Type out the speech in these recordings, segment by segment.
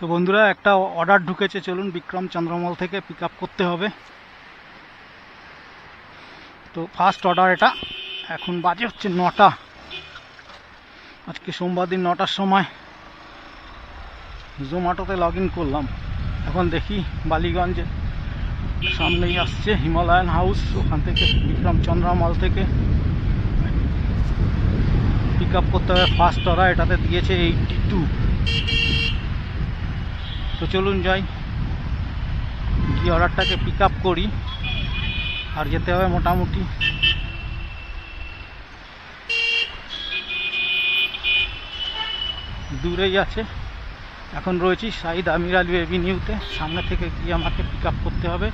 তো বন্ধুরা, একটা অর্ডার ঢুকেছে, চলুন বিক্রম চন্দ্রমল থেকে পিক করতে হবে। তো ফার্স্ট অর্ডার এটা। এখন বাজে হচ্ছে নটা। আজকে সোমবার দিন নটার সময়। জোম্যাটোতে লগ করলাম। এখন দেখি বালিগঞ্জে সামনেই আসছে হিমালয়ান হাউস ওখান থেকে বিক্রম চন্দ্রমল থেকে। পিক করতে হবে। ফার্স্ট অর্ডার এটাতে দিয়েছে এইটটি টু তো চলুন যাই। গিয়ে অর্ডারটাকে পিক আপ করি। আর যেতে হবে মোটামুটি। দূরেই আছে। এখন রয়েছি সাইদ আমির আলী এভিনিউতে। সামনে থেকে গিয়ে আমাকে পিক আপ করতে হবে।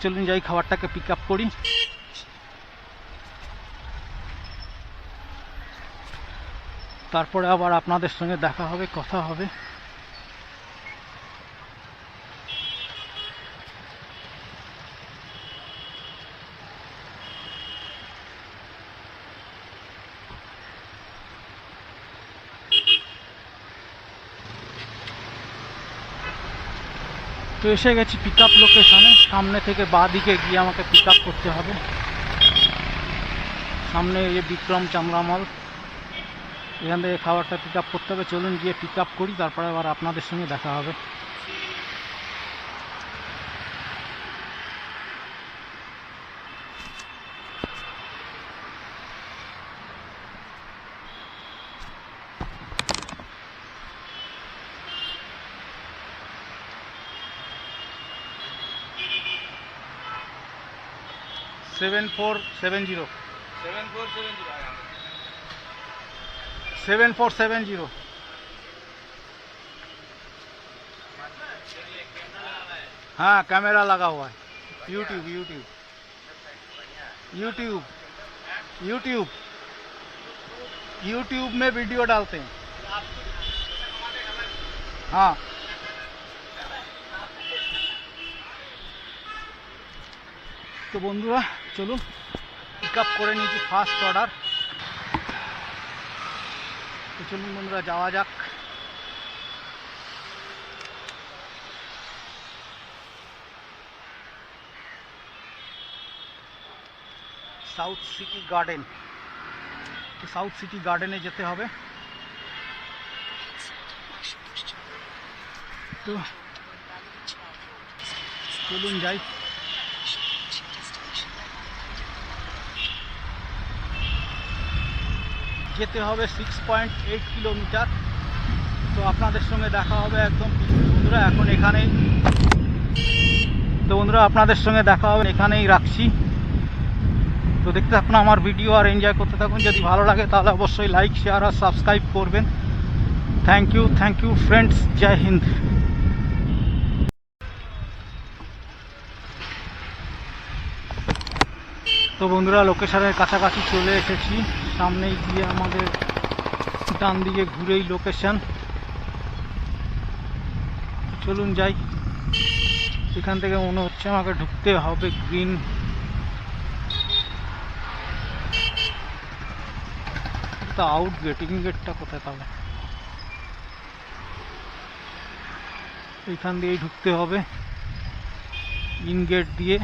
চলুন যাই, খাবারটাকে পিক আপ করি। তারপরে আবার আপনাদের সঙ্গে দেখা হবে, কথা হবে। তো এসে গেছি পিক আপ লোকেশনে সামনে থেকে বাঁ দিকে গিয়ে আমাকে পিক আপ করতে হবে। সামনে এই বিক্রম চামড়ামল। এখান থেকে খাবারটা পিক আপ করতে হবে। চলুন গিয়ে পিক আপ করি তারপরে আবার আপনাদের সঙ্গে দেখা হবে। Seven four seven zero seven four seven zero seven four seven zero हाँ कैमरा लगा हुआ है YouTube YouTube YouTube YouTube YouTube में वीडियो डालते हैं हाँ তো বন্ধুরা চলুন পিক আপ করে নিয়েছি ফার্স্ট অর্ডার তো চলুন বন্ধুরা যাওয়া যাক সাউথ সিটি গার্ডেন তো সাউথ সিটি গার্ডেনে যেতে হবে তো চলুন যাই যেতে হবে সিক্স পয়েন্ট এইট কিলোমিটার তো আপনাদের সঙ্গে দেখা হবে একদম বন্ধুরা, এখন এখানেই। তো বন্ধুরা, আপনাদের সঙ্গে দেখা হবে, এখানেই রাখছি। তো দেখতে থাকুন, আমার ভিডিও আর এনজয় করতে থাকুন। যদি ভালো লাগে, তাহলে অবশ্যই লাইক শেয়ার আর সাবস্ক্রাইব করবেন। Thank you thank you friends জয় হিন্দ। তো বন্ধুরা লোকেশনের কাছাকাছি চলে এসেছি। সামনেই গিয়ে আমাদের ডান দিকে ঘুরেই লোকেশন চলুন যাই। এখান থেকে মনে হচ্ছে আমাকে ঢুকতে হবে গ্রিন তা আউট গেট ইন গেটটা কোথায় তাহলে? এইখান দিয়েই ঢুকতে হবে। ইন গেট দিয়ে।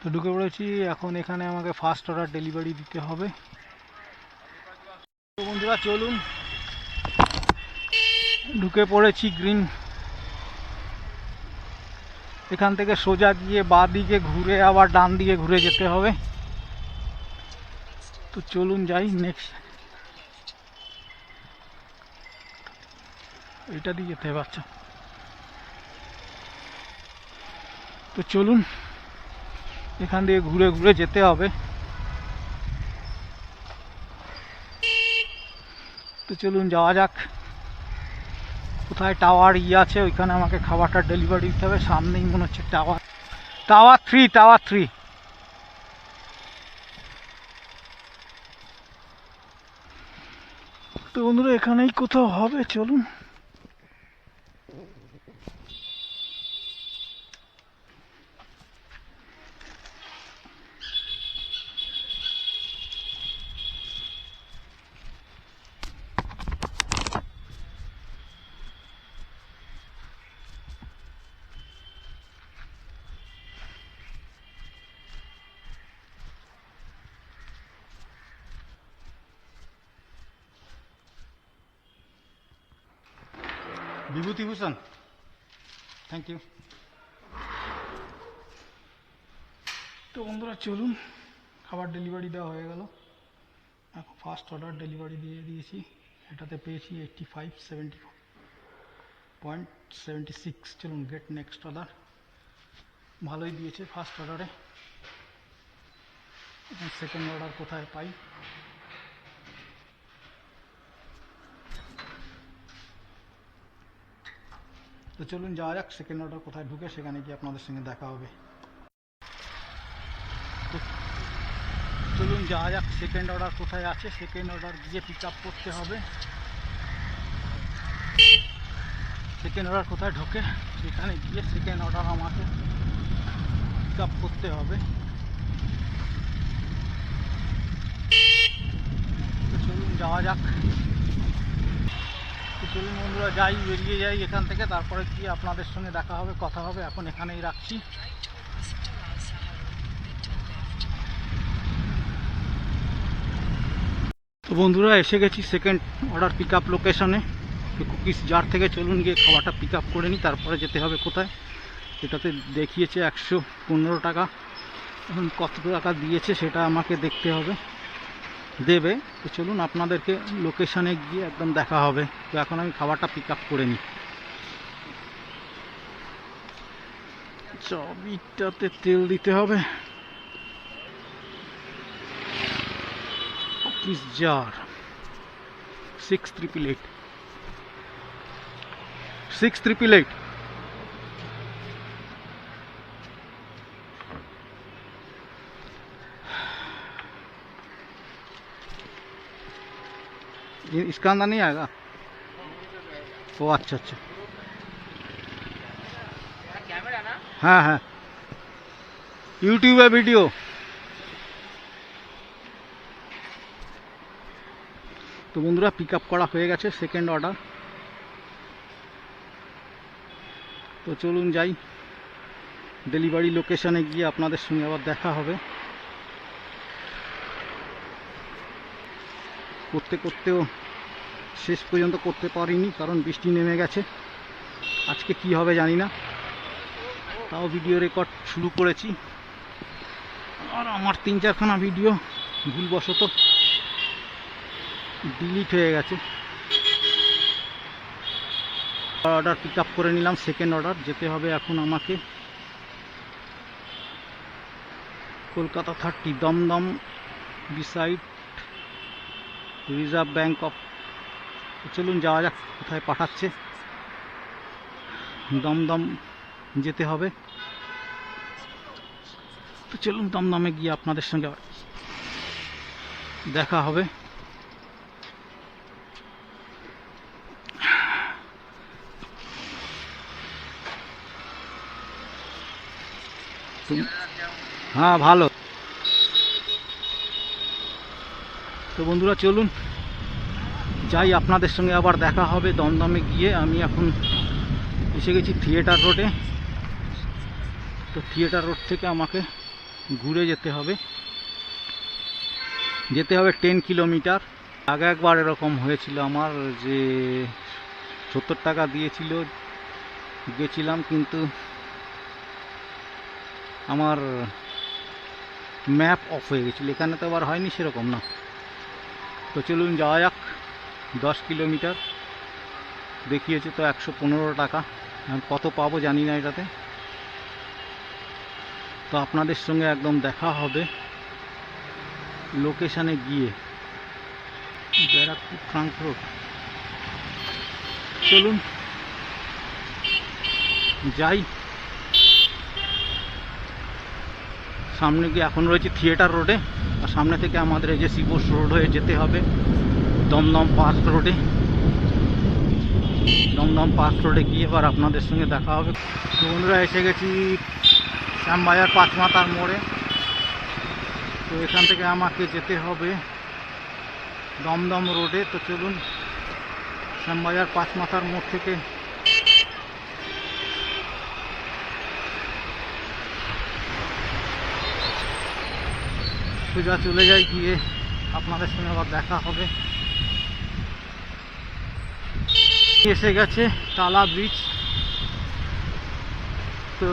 তো ঢুকে পড়েছি। এখন এখানে আমাকে ফার্স্ট অর্ডার ডেলিভারি দিতে হবে। বন্ধুরা, চলুন। ঢুকে পড়েছি গ্রিন এখান থেকে সোজা গিয়ে বাঁ দিকে ঘুরে, আবার ডান দিকে ঘুরে যেতে হবে। তো চলুন যাই নেক্সট এটা দিয়ে যেতে হবে আচ্ছা। তো চলুন। এখান দিয়ে ঘুরে ঘুরে যেতে হবে। তো চলুন যাওয়া যাক। কোথায় টাওয়ার ইয়ে আছে, ওইখানে আমাকে খাবারটা ডেলিভারি দিতে হবে। সামনেই মনে হচ্ছে tower tower three tower three তো বন্ধুরা, এখানেই কোথাও হবে, চলুন। বিভূতিভূষণ থ্যাংক ইউ তো বন্ধুরা, চলুন, খাবার ডেলিভারি দেওয়া হয়ে গেল। এখন ফার্স্ট অর্ডার ডেলিভারি দিয়ে দিয়েছি। এটাতে পেয়েছি eighty five seventy point seventy six চলুন গেট নেক্সট অর্ডার ভালোই দিয়েছে ফার্স্ট অর্ডারে সেকেন্ড অর্ডার কোথায় পাই? তো চলুন যাওয়া যাক সেকেন্ড অর্ডার কোথায় ঢুকে সেখানে গিয়ে আপনাদের সঙ্গে দেখা হবে। চলুন যাওয়া যাক সেকেন্ড অর্ডার কোথায় আছে সেকেন্ড অর্ডার গিয়ে পিক আপ করতে হবে। সেকেন্ড অর্ডার কোথায় ঢোকে, সেখানে গিয়ে সেকেন্ড অর্ডার আমাকে পিক আপ করতে হবে। চলুন যাওয়া যাক। চলুন বন্ধুরা, যাই, বেরিয়ে যাই এখান থেকে। তারপরে গিয়ে আপনাদের সঙ্গে দেখা হবে, কথা হবে, এখন এখানেই রাখছি। তো বন্ধুরা, এসে গেছি সেকেন্ড অর্ডার পিক আপ লোকেশনে কুকিস জার থেকে চলুন গিয়ে খাবারটা পিক আপ করে নিই, তারপরে যেতে হবে কোথায়? এটাতে দেখিয়েছে একশো পনেরো টাকা। এখন কত টাকা দিয়েছে সেটা আমাকে দেখতে হবে। দেবে। তো চলুন আপনাদেরকে লোকেশানে গিয়ে একদম দেখা হবে। তো এখন আমি খাবারটা পিক আপ করে নিই। চাবিটাতে তেল দিতে হবে। Jar six triple eight six triple eight ये इसका अंदर नहीं आएगा ओ अच्छा अच्छा कैमरा ना हाँ हाँ यूट्यूब है वीडियो তো বন্ধুরা পিক আপ করা হয়ে গেছে সেকেন্ড অর্ডার তো চলুন যাই ডেলিভারি লোকেশনে গিয়ে আপনাদের সঙ্গে আবার দেখা হবে করতে করতেও শেষ পর্যন্ত করতে পারিনি, কারণ বৃষ্টি নেমে গেছে। আজকে কি হবে জানি না। তাও ভিডিও রেকর্ড শুরু করেছি। আর আমার তিন চারখানা ভিডিও ভুলবশত ডিলিট হয়ে গেছে। অর্ডার পিক আপ করে নিলাম সেকেন্ড অর্ডার যেতে হবে এখন আমাকে। Kolkata thirty Dumdum beside Reserve Bank of চলুন যাওয়া যাক, কোথায় পাঠাচ্ছে। দমদম যেতে হবে। তো চলুন দমদমে গিয়ে আপনাদের সঙ্গে দেখা হবে। হ্যাঁ ভালো। তো বন্ধুরা, চলুন যাই, আপনাদের সঙ্গে আবার দেখা হবে দমদমে গিয়ে। আমি এখন এসে গেছি থিয়েটার রোডে। তো থিয়েটার রোড থেকে আমাকে ঘুরে যেতে হবে। যেতে হবে টেন কিলোমিটার। আগে একবার এরকম হয়েছিল আমার যে সত্তর টাকা দিয়েছিল, গেছিলাম, কিন্তু আমার ম্যাপ অফ হয়ে গেছিল। এখানে তো আবার হয়নি, সেরকম না। তো চলুন যাওয়া যাক। দশ কিলোমিটার। দেখিয়েছে তো একশো পনেরো টাকা। কত পাবো জানি না এটাতে। তো আপনাদের সঙ্গে একদম দেখা হবে। লোকেশানে গিয়ে। ব্যারাকপুর ফ্রাঙ্ক রোড চলুন। যাই। সামনে কি এখন রয়েছে থিয়েটার রোডে? আর সামনে থেকে আমাদের এই যে শিবোস রোড হয়ে যেতে হবে, দমদম পার্ক রোডে। দমদম পার্ক রোডে গিয়ে এবার আপনাদের সঙ্গে দেখা হবে। তো বন্ধুরা, এসে গেছি শ্যামবাজার পাঁচমাতার মোড়ে। তো এখান থেকে আমাকে যেতে হবে দমদম রোডে। তো চলুন, শ্যামবাজার পাঁচমাথার মোড় থেকে সোজা চলে যাই গিয়ে আপনাদের সঙ্গে আবার দেখা হবে। এসে গেছে টালা ব্রিজ তো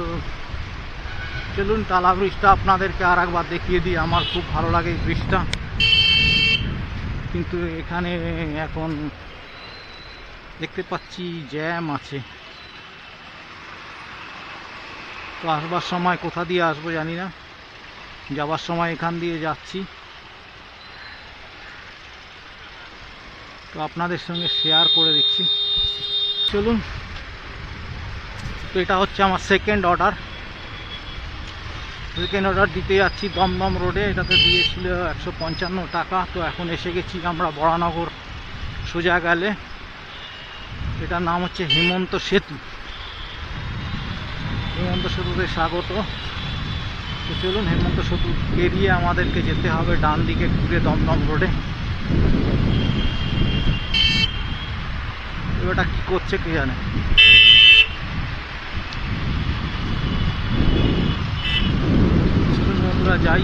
চলুন টালা ব্রিজটা আপনাদেরকে আর একবার দেখিয়ে দিই, আমার খুব ভালো লাগে এই ব্রিজটা কিন্তু এখানে এখন দেখতে পাচ্ছি জ্যাম আছে। তো আসবার সময় কোথা দিয়ে আসব জানি না। যাবার সময় এখান দিয়ে যাচ্ছি। তো আপনাদের সঙ্গে শেয়ার করে দিচ্ছি। চলুন। তো এটা হচ্ছে আমার সেকেন্ড অর্ডার সেকেন্ড অর্ডার দিতে যাচ্ছি দমদম রোডে। এটাতে দিয়েছিল একশো পঞ্চান্ন টাকা। তো এখন এসে গেছি আমরা বরানগর সোজা গেলে। এটার নাম হচ্ছে হেমন্ত সেতু। হেমন্ত সেতুতে স্বাগত। তো চলুন, হেমন্ত সেতু পেরিয়ে আমাদেরকে যেতে হবে ডান দিকে ঘুরে দমদম রোডে। ওটা কি করছে কে জানে? বন্ধুরা, যাই।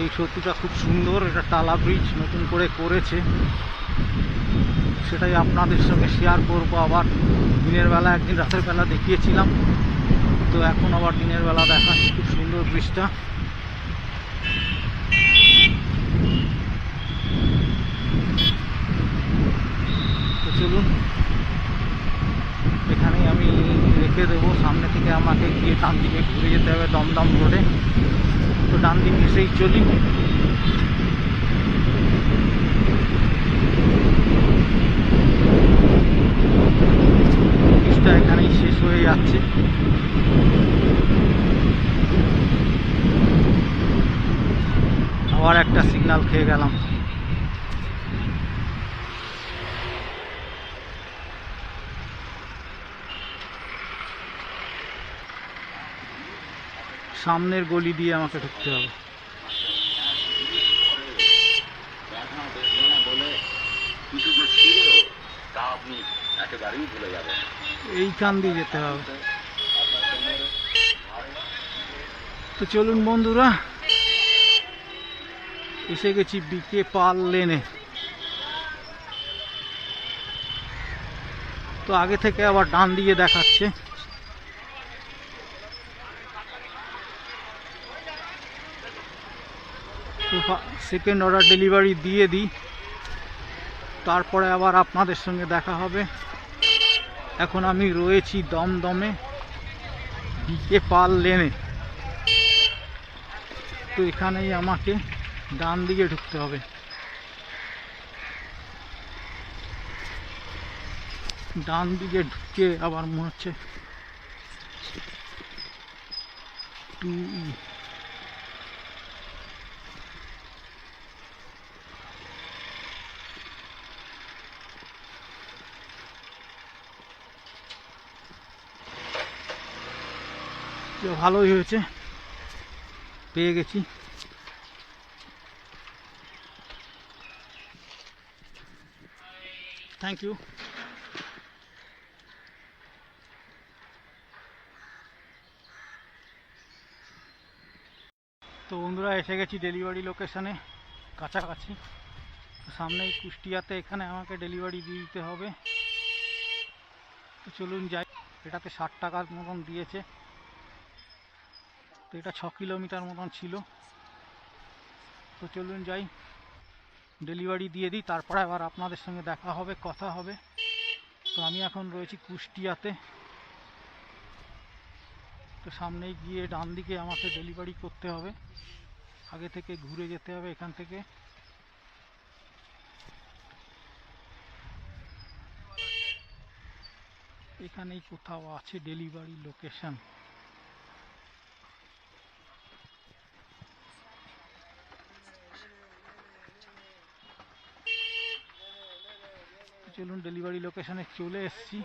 এই সেতুটা খুব সুন্দর, এটা টালা ব্রিজ নতুন করে করেছে। সেটাই আপনাদের সঙ্গে শেয়ার করব। আবার দিনের বেলা, একদিন রাতের বেলা দেখিয়েছিলাম। তো এখন আবার দিনের বেলা দেখাচ্ছি খুব সুন্দর ব্রিজটা চলুন, এখানেই আমি রেখে দেবো। সামনে থেকে আমাকে গিয়ে ডান দিকে ঘুরে যেতে হবে দমদম রোডে তো ডান দিকে এসেই চলি ব্রিজটা এখানেই শেষ হয়ে যাচ্ছে। আবার একটা সিগন্যাল খেয়ে গেলাম। সামনের গলি দিয়ে আমাকে ঢুকতে হবে। বলে, কিছু যে ছিল, তা আপনি একেবারেই ভুলে যাবেন। এইখান দিয়ে যেতে হবে। তো চলুন বন্ধুরা, এসে গেছি বিকে পাল লেনে। তো আগে থেকে আবার ডান দিয়ে দেখাচ্ছে। সেকেন্ড অর্ডার ডেলিভারি দিয়ে দিই। তারপরে আবার আপনাদের সঙ্গে দেখা হবে। এখন আমি রয়েছি দমদমে বিকে পাল লেনে। তো এখানেই আমাকে ডান দিকে ঢুকতে হবে। ডান দিকে ঢুকে আবার মনে হচ্ছে। তো ভালোই হয়েছে। পেয়ে গেছি। থ্যাংক ইউ তো বন্ধুরা, এসে গেছি ডেলিভারি লোকেশনে কাছাকাছি। সামনেই কুষ্টিয়াতে এখানে আমাকে ডেলিভারি দিয়ে দিতে হবে। তো চলুন যাই। এটাতে ষাট টাকার মতন দিয়েছে। তো এটা ছ কিলোমিটার মতন ছিল। তো চলুন যাই। ডেলিভারি দিয়ে দিই, তারপরে আবার আপনাদের সঙ্গে দেখা হবে, কথা হবে। তো আমি এখন রয়েছি কুষ্টিয়াতে। তো সামনেই গিয়ে ডান দিকে আমাকে ডেলিভারি করতে হবে। আগে থেকে ঘুরে যেতে হবে এখান থেকে। এখানেই কোথাও আছে ডেলিভারি লোকেশন। চলুন ডেলিভারি লোকেশনে চলে এসেছি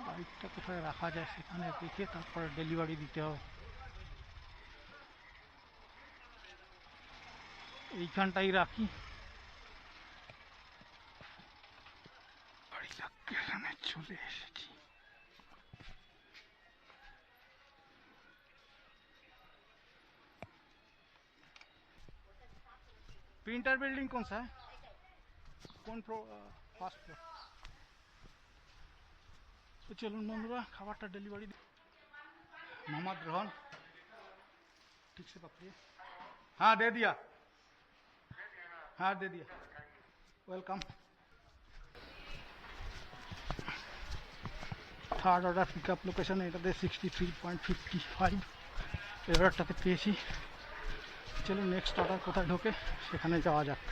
বাইকটা কোথায় রাখা যায় সেখানে রেখে তারপরে ডেলিভারি দিতে হবে এইখানটাই রাখি বাড়ি লোকেশনে চলে এসেছি प्रिंटर बिल्डिंग कौन सा है কোন ফার্স্ট ফ্লোর তো চলুন বন্ধুরা খাবারটা ডেলিভারি मोहम्मद रोहन ठीक से पकड़िए हाँ दे दिया हाँ दे दिया welcome third order pick up location এটাতে sixty three point fifty five এই অর্ডারটাতে পেয়েছি চলুন নেক্সট অর্ডার কোথায় ঢোকে সেখানে যাওয়া যাক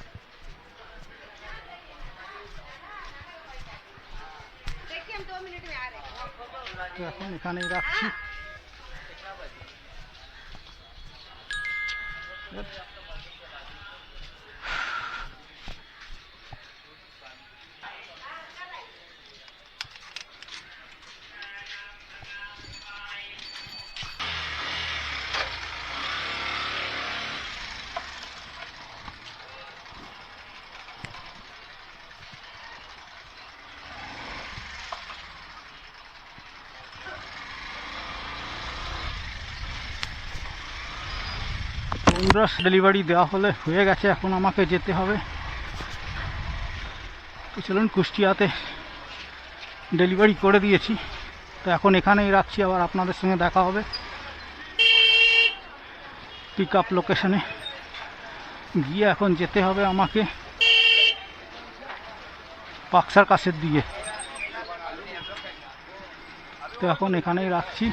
এখন এখানেই রাখছি। বন্ধুরা ডেলিভারি দেওয়া হলে হয়ে গেছে, এখন আমাকে যেতে হবে। চলুন কুষ্টিয়াতে ডেলিভারি করে দিয়েছি। তো এখন এখানেই রাখছি, আবার আপনাদের সঙ্গে দেখা হবে। পিক আপ লোকেশনে গিয়ে এখন যেতে হবে আমাকে পাকসার কাছের দিকে। তো এখন এখানেই রাখছি।